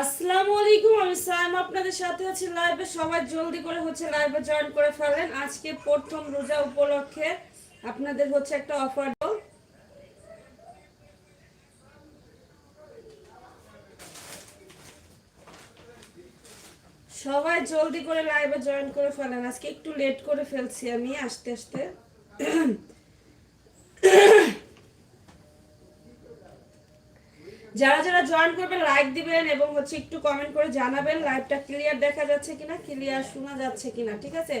আসসালামু আলাইকুম, আমি সাইম আপনাদের সাথে আছি লাইভে সবাই জলদি করে হচ্ছে লাইভে জয়েন করে ফেলেন। আজকে প্রথম রোজা উপলক্ষে আপনাদের হচ্ছে একটা অফার সবাই জলদি করে লাইভে জয়েন করে ফেলেন। আজকে একটু লেট করে ফেলছি আমি, আস্তে আস্তে। যারা যারা জয়েন করবেন লাইক দিবেন এবং হচ্ছে একটু কমেন্ট করে জানাবেন লাইভটা ক্লিয়ার দেখা যাচ্ছে কিনা ক্লিয়ার শোনা যাচ্ছে কিনা, ঠিক আছে?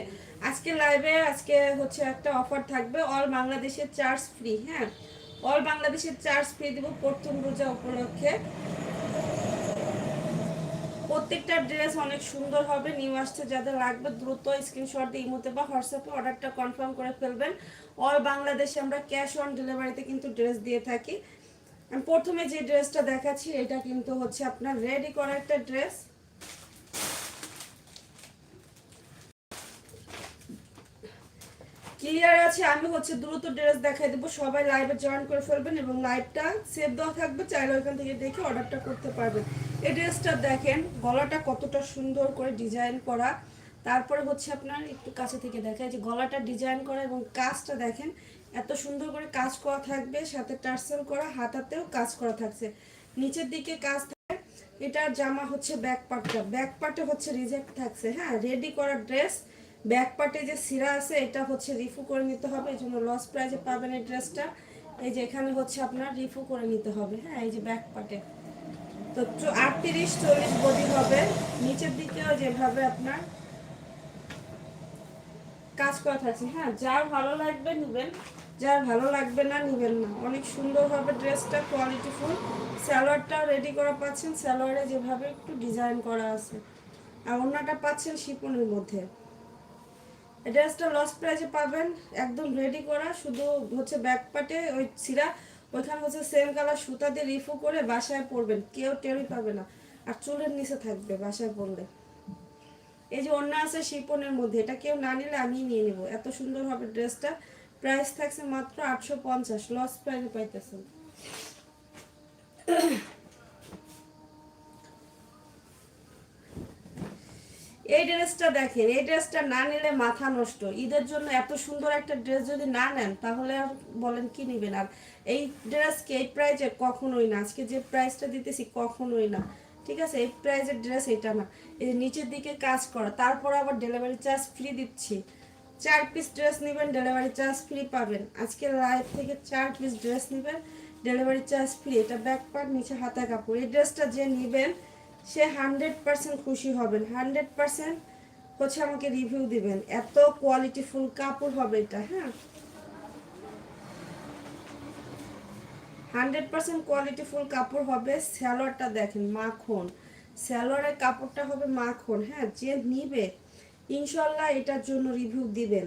আজকে লাইভে আজকে হচ্ছে একটা অফার থাকবে অল বাংলাদেশের চার্জ ফ্রি হ্যাঁ? অল বাংলাদেশের চার্জ ফ্রি দিব প্রথম রোজা উপলক্ষে। প্রত্যেকটা ড্রেস অনেক সুন্দর হবে নিউ আসছে, যাদের লাগবে দ্রুত স্ক্রিনশট দিয়ে ইমোতে বা হোয়াটসঅ্যাপে অর্ডারটা কনফার্ম করে ফেলবেন। অল বাংলাদেশে আমরা ক্যাশ অন ডেলিভারিতে কিন্তু ড্রেস দিয়ে থাকি। প্রথমে যে ড্রেসটা দেখাচ্ছি, এটা কিন্তু হচ্ছে আপনার রেডি করা একটা ড্রেস। ক্লিয়ার আছে, আমি হচ্ছে দ্রুত ড্রেস দেখাই দেবো। সবাই লাইভে জয়েন করে ফেলবেন এবং লাইভটা সেভ দেওয়া থাকবে, চাইলে ওইখান থেকে দেখে অর্ডারটা করতে পারবেন। এই ড্রেসটা দেখেন, গলাটা কতটা সুন্দর করে ডিজাইন করা। তারপরে হচ্ছে আপনার একটু কাছে থেকে দেখায় যে গলাটা ডিজাইন করা এবং কাজটা দেখেন এত সুন্দর করে কাজ করা থাকবে, সাথে টার্সেল করা, হাতাতেও কাজ করা থাকছে। নিচের দিকে কাজ থাকে, এটার জামা হচ্ছে ব্যাক পার্টটা ব্যাক পার্টে হচ্ছে রিজেক্ট থাকছে হ্যাঁ? রেডি করা ড্রেস ব্যাক পার্টে যে সিরা আছে, এটা হচ্ছে রিফু করে নিতে হবে। এই জন্য লস প্রাইজে পাবেন এই ড্রেসটা এই যে এখানে হচ্ছে আপনার রিফু করে নিতে হবে হ্যাঁ? এই যে ব্যাক পার্টে তো আটত্রিশ, চল্লিশ বডি হবে। নিচের দিকেও যেভাবে আপনার কাজ করা থাকছে হ্যাঁ? যার ভালো লাগবে নেবেন। যার ভালো লাগবে না, নেবেন না। অনেক সুন্দর হবে ড্রেসটা কোয়ালিটি ফুল স্যালোয়ারটাও রেডি করা পাচ্ছেন। স্যালোয়ারে যেভাবে একটু ডিজাইন করা আছে। আর ওনাটা পাচ্ছেন শিপনের মধ্যে। ড্রেসটা লস প্রাইজে পাবেন, একদম রেডি করা। শুধু হচ্ছে ব্যাক পার্টে ওই সিরা ওইখানে হচ্ছে সেম কালার সুতা দিয়ে রিফু করে বাসায় পরবেন। কেউ টেরই পাবে না। আর চুলের নিচে থাকবে বাসায় পরলে। এই যে অন্য আছে শিপনের মধ্যে, এটা কেউ না নিলে আমি নিয়ে নেব। এত সুন্দর হবে ড্রেসটা। প্রাইস থাকছে মাত্র আটশো পঞ্চাশ লস প্রাইসে পাইতেছেন। এই ড্রেসটা দেখেন, এই ড্রেসটা না নিলে মাথা নষ্ট। ঈদের জন্য এত সুন্দর একটা ড্রেস যদি না নেন, তাহলে বলেন কি নেবেন? আর এই ড্রেসকে এই প্রাইজে কখনোই না, আজকে যে প্রাইসটা দিতেছি কখনোই না। ঠিক আছে? এই প্রাইজের ড্রেস এটা না। এই নিচের দিকে কাজ করা, তারপর আবার ডেলিভারি চার্জ ফ্রি দিচ্ছি। চার পিস ড্রেস নেবেন ডেলিভারি চার্জ ফ্রি পাবেন। আজকে লাইভ থেকে চার পিস ড্রেস নেবেন ডেলিভারি চার্জ ফ্রি এটা ব্যাক পার্ট নিচে হাতা কাপড়। এই ড্রেসটা যে নেবেন, সে হান্ড্রেড পার্সেন্ট খুশি হবেন। হান্ড্রেড পার্সেন্ট হচ্ছে আমাকে রিভিউ দিবেন। এত কোয়ালিটিফুল কাপড় হবে এটা হ্যাঁ? হান্ড্রেড পার্সেন্ট কোয়ালিটিফুল কাপড় হবে স্যালোয়ারটা দেখেন মাখন। স্যালোয়ারের কাপড়টা হবে মাখন হ্যাঁ? যে নিবে ইনশাল্লাহ এটার জন্য রিভিউ দিবেন।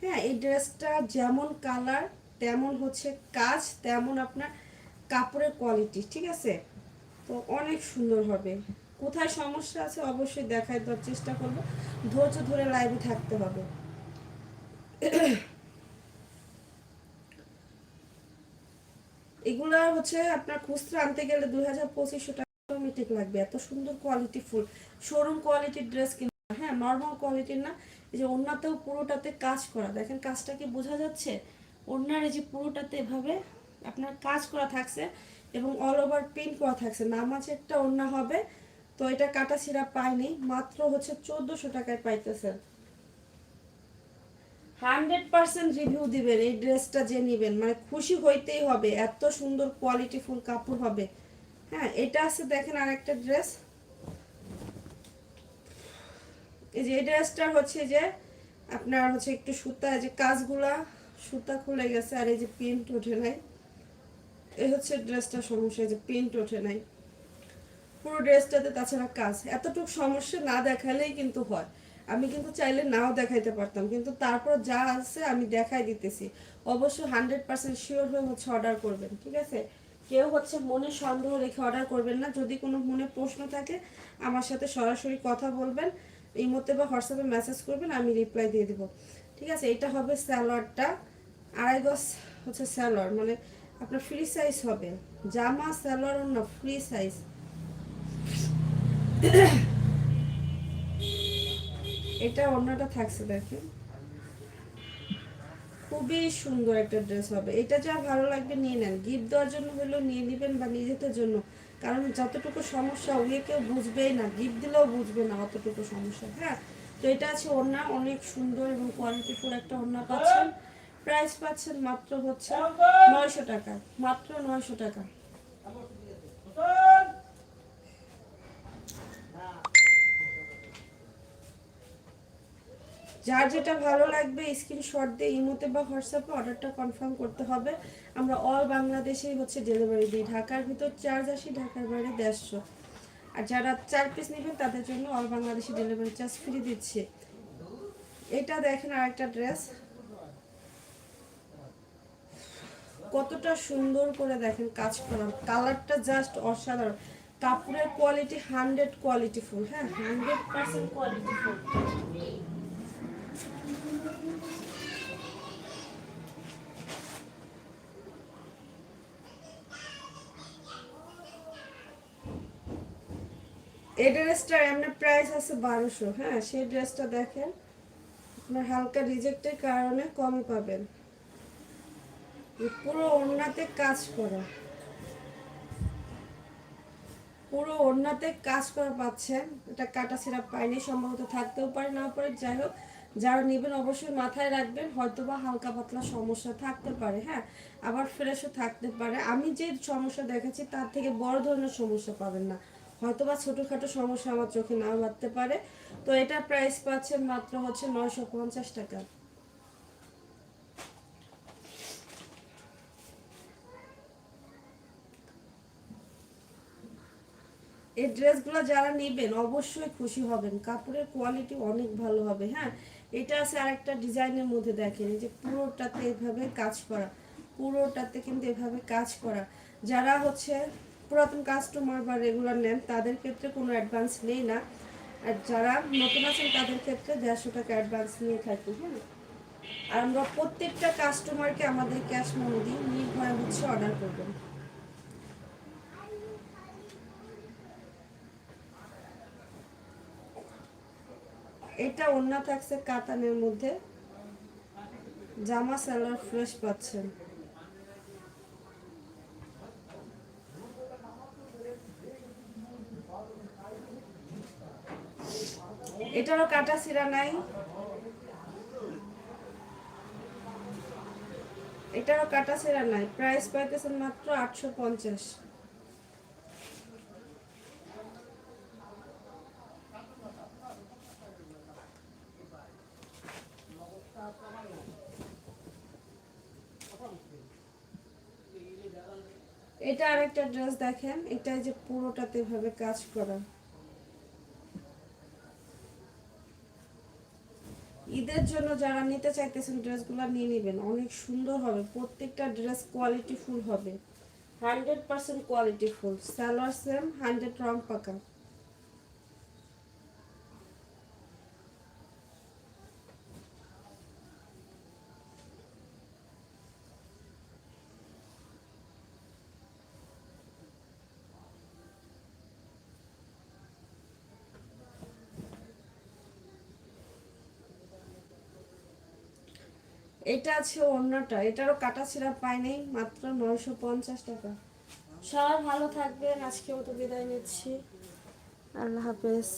হ্যাঁ এই ড্রেসটা যেমন কালার তেমন হচ্ছে কাজ, তেমন আপনার কাপড়ের কোয়ালিটি ঠিক আছে? তো অনেক সুন্দর হবে। কোথায় সমস্যা আছে অবশ্যই দেখাই দেওয়ার চেষ্টা করব। ধৈর্য ধরে লাইভে থাকতে হবে। এগুলা হচ্ছে আপনার খুচরা আনতে গেলে দুই হাজার পঁচিশশো টাকা লাগবে। এত সুন্দর কোয়ালিটি ফুল। শোরুম কোয়ালিটির ড্রেস নর্মাল কোয়ালিটির না, এই যে ওনাতেও পুরোটাতে কাজ করা। দেখেন কাজটা কি বোঝা যাচ্ছে? ওনার এই যে পুরোটাতে এভাবে আপনার কাজ করা থাকছে এবং অল ওভার প্রিন্ট করা থাকছে। নামাজেরটা ওড়না হবে, তো এটা কাটা ছিঁড়া পাইনি মাত্র হচ্ছে চোদ্দোশো টাকায় পাইতেছে। হান্ড্রেড পার্সেন্ট রিভিউ দিবেন, এই ড্রেসটা যে নেবেন মানে খুশি হইতেই হবে, এত সুন্দর কোয়ালিটি ফুল কাপড় হবে। হ্যাঁ এটা আছে দেখেন আরেকটা ড্রেস এই যে এই ড্রেসটার হচ্ছে যে আপনার হচ্ছে একটু সুতা যে কাজগুলা সুতা খুলে গেছে আর এই যে প্রিন্ট ওঠে নাই। এই হচ্ছে ড্রেসটা সমস্যা, এই যে প্রিন্ট ওঠে নাই। পুরো ড্রেসটাতে তাছাড়া কাজ। এতটুকু সমস্যা না দেখালেই কিন্তু হয়। আমি কিন্তু চাইলে নাও দেখাইতে পারতাম, কিন্তু তারপর যা আছে আমি দেখাই দিতেছি। অবশ্যই হান্ড্রেড পার্সেন্ট শিওর হয়ে হচ্ছে অর্ডার করবেন, ঠিক আছে? কেউ হচ্ছে মনে সন্দেহ রেখে অর্ডার করবেন না। যদি কোনো মনে প্রশ্ন থাকে, আমার সাথে সরাসরি কথা বলবেন। ইমোতে বা হোয়াটসঅ্যাপে মেসেজ করবেন, আমি রিপ্লাই দিয়ে দেবো। ঠিক আছে? এটা হবে স্যালোয়ারটা। আড়াই গজ হচ্ছে স্যালোয়ার মানে আপনার ফ্রি সাইজ হবে। জামা, স্যালোয়ার না ফ্রি সাইজ এটা অন্যটা থাকছে, দেখেন। খুবই সুন্দর একটা ড্রেস হবে। এটা যা ভালো লাগবে, নিয়ে নেন। গিফট দেওয়ার জন্য হলেও নিয়ে নেবেন বা নিজেদের জন্য। কারণ যতটুকু সমস্যা উয়ে কেউ বুঝবেই না গিফট দিলেও বুঝবে না অতটুকু সমস্যা হ্যাঁ? তো এটা আছে ওড়না, অনেক সুন্দর এবং কোয়ালিটিফুল একটা ওড়না পাচ্ছেন। প্রাইস পাচ্ছেন মাত্র হচ্ছে নয়শো টাকা, মাত্র নয়শো টাকা। যার যেটা ভালো লাগবে স্ক্রিনশট দিয়ে ইমোতে বা হোয়াটসঅ্যাপে অর্ডারটা কনফার্ম করতে হবে। আমরা অল বাংলাদেশেই হচ্ছে ডেলিভারি দিই। ঢাকার ভিতর চার্জ আসি, ঢাকার বাইরে দেড়শো। আর যারা চার পিস নেবেন, তাদের জন্য অল বাংলাদেশে ডেলিভারি চার্জ ফ্রি দিচ্ছে। এটা দেখেন আরেকটা ড্রেস কতটা সুন্দর করে দেখেন কাজ করা। কালারটা জাস্ট অসাধারণ। কাপড়ের কোয়ালিটি হান্ড্রেড কোয়ালিটি ফুল হ্যাঁ? হান্ড্রেড পার্সেন্ট কোয়ালিটি ফুল এই ড্রেসটার এমনি প্রাইস আছে বারোশো হ্যাঁ সেই ড্রেসটা দেখেন। আপনার হালকা রিজেক্টের কারণে কম পাবেন। পুরো ওড়নাতে কাজ করা। পুরো ওড়নাতে কাজ করা পাচ্ছেন। এটা কাটা সিরাপ পাইনি সম্ভবত থাকতেও পারে না পারে, যাই হোক। যারা নেবেন অবশ্যই মাথায় রাখবেন হয়তো বা হালকা পাতলা সমস্যা থাকতে পারে হ্যাঁ? আবার ফ্রেশও থাকতে পারে। আমি যে সমস্যা দেখাচ্ছি তার থেকে বড় ধরনের সমস্যা পাবেন না। হয়তো বা ছোটোখাটো সমস্যা আমার চোখে নাও লাগতে পারে। তো এটা প্রাইস পাচ্ছেন মাত্র হচ্ছে নয়শো পঞ্চাশ টাকা। এই ড্রেসগুলো যারা নেবেন অবশ্যই খুশি হবেন। কাপড়ের কোয়ালিটি অনেক ভালো হবে হ্যাঁ? এটা আছে আরেকটা ডিজাইনের মধ্যে দেখেন যে পুরোটাতে এভাবে কাজ করা, পুরোটাতে কিন্তু এভাবে কাজ করা। যারা হচ্ছে পুরাতন কাস্টমার বা রেগুলার নেন, তাদের ক্ষেত্রে কোনো অ্যাডভান্স নেই না। আর যারা নতুন আছেন, তাদের ক্ষেত্রে দেড়শো টাকা অ্যাডভান্স নিয়ে থাকি হ্যাঁ। আর আমরা প্রত্যেকটা কাস্টমারকে আমাদের ক্যাশ মনে দিই নির্ভয় হচ্ছে অর্ডার করবেন। এটা অন্য থাকছে কাতানের মধ্যে। জামা সালোয়ার ফ্রেশ পাচ্ছেন। এটারও কাটা সিরা নাই। এটারও কাটা সিরা নাই। প্রাইস পাইতেছেন মাত্র আটশো পঞ্চাশ। এটা আরেকটা ড্রেস দেখেন, এটা যে পুরোটাতে ভাবে কাজ করা। ঈদের জন্য যারা নিতে চাইতেছেন ড্রেসগুলো নিয়ে নেবেন, অনেক সুন্দর হবে, প্রত্যেকটা ড্রেস কোয়ালিটি ফুল হবে। Hundred percent quality full salwar same hundred রং পাকা। এটা আছে অন্যটা, এটারও কাটা ছিঁড়া পাই নেই, মাত্র নয়শো পঞ্চাশ টাকা। সবাই ভালো থাকবেন আজকে মতো বিদায় নিচ্ছি। আল্লাহ হাফেজ।